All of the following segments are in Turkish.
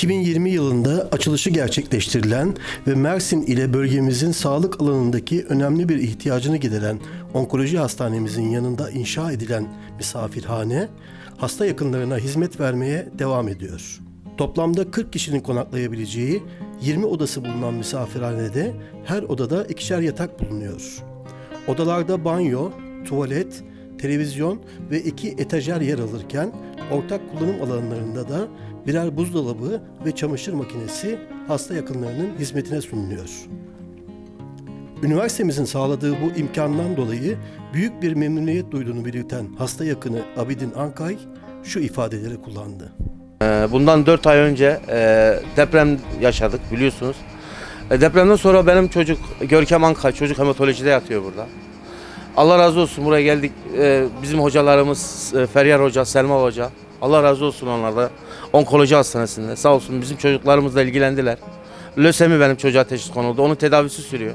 2020 yılında açılışı gerçekleştirilen ve Mersin ile bölgemizin sağlık alanındaki önemli bir ihtiyacını gideren onkoloji hastanemizin yanında inşa edilen misafirhane, hasta yakınlarına hizmet vermeye devam ediyor. Toplamda 40 kişinin konaklayabileceği 20 odası bulunan misafirhanede her odada ikişer yatak bulunuyor. Odalarda banyo, tuvalet, televizyon ve iki etajer yer alırken ortak kullanım alanlarında da birer buzdolabı ve çamaşır makinesi hasta yakınlarının hizmetine sunuluyor. Üniversitemizin sağladığı bu imkandan dolayı büyük bir memnuniyet duyduğunu belirten hasta yakını Abidin Ankay şu ifadeleri kullandı. Ee, Bundan 4 ay önce e, deprem yaşadık biliyorsunuz. E, Depremden sonra benim çocuk Görkem Ankay çocuk hematolojide yatıyor burada. Allah razı olsun buraya geldik. E, Bizim hocalarımız e, Feryal Hoca, Selma Hoca. Allah razı olsun onlarda. Onkoloji hastanesinde. Sağ olsun bizim çocuklarımızla ilgilendiler. Lösemi benim çocuğa teşhis konuldu. Onun tedavisi sürüyor.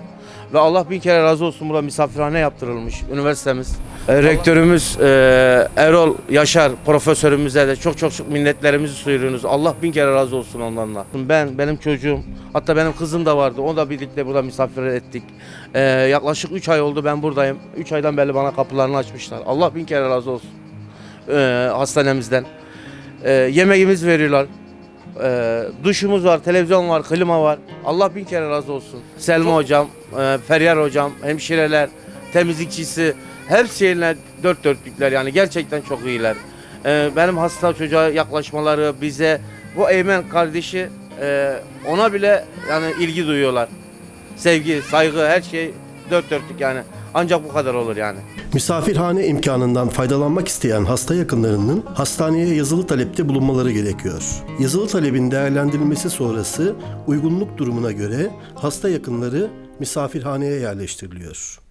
Ve Allah bin kere razı olsun burada misafirhane yaptırılmış üniversitemiz. E, rektörümüz e, Erol Yaşar profesörümüze de çok çok çok minnetlerimizi sunuyoruz. Allah bin kere razı olsun onlarla. Ben, benim çocuğum, hatta benim kızım da vardı. O da birlikte burada misafir ettik. E, yaklaşık 3 ay oldu ben buradayım. 3 aydan beri bana kapılarını açmışlar. Allah bin kere razı olsun e, hastanemizden. E, yemeğimiz veriyorlar. E, duşumuz var, televizyon var, klima var. Allah bin kere razı olsun. Selma hocam, e, Feryal hocam, hemşireler, temizlikçisi hepsiyle dört dörtlükler yani gerçekten çok iyiler. E, benim hasta çocuğa yaklaşmaları bize bu Eymen kardeşi e, ona bile yani ilgi duyuyorlar. Sevgi, saygı her şey dört dörtlük yani. Ancak bu kadar olur yani. Misafirhane imkanından faydalanmak isteyen hasta yakınlarının hastaneye yazılı talepte bulunmaları gerekiyor. Yazılı talebin değerlendirilmesi sonrası uygunluk durumuna göre hasta yakınları misafirhaneye yerleştiriliyor.